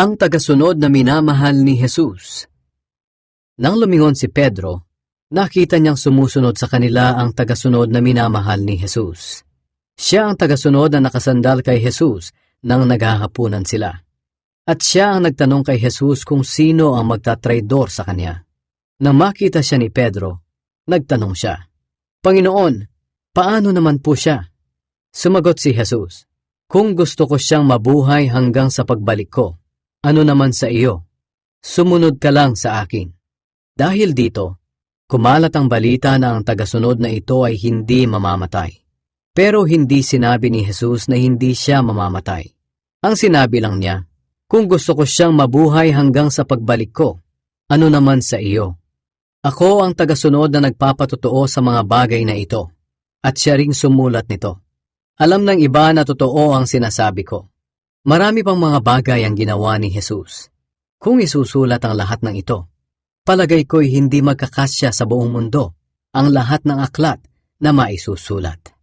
Ang tagasunod na minamahal ni Jesus. Nang lumingon si Pedro, nakita niyang sumusunod sa kanila ang tagasunod na minamahal ni Jesus. Siya ang tagasunod na nakasandal kay Jesus nang naghahapunan sila. At siya ang nagtanong kay Jesus kung sino ang magtatraidor sa kanya. Nang makita siya ni Pedro, nagtanong siya, Panginoon, paano naman po siya? Sumagot si Jesus, Kung gusto ko siyang mabuhay hanggang sa pagbalik ko, ano naman sa iyo? Sumunod ka lang sa akin. Dahil dito, kumalat ang balita na ang tagasunod na ito ay hindi mamamatay. Pero hindi sinabi ni Jesus na hindi siya mamamatay. Ang sinabi lang niya, kung gusto ko siyang mabuhay hanggang sa pagbalik ko, ano naman sa iyo? Ako ang tagasunod na nagpapatotoo sa mga bagay na ito, at siya ring sumulat nito. Alam ng iba na totoo ang sinasabi ko. Marami pang mga bagay ang ginawa ni Jesus. Kung isusulat ang lahat ng ito, palagay ko'y hindi magkakasya sa buong mundo ang lahat ng aklat na maisusulat.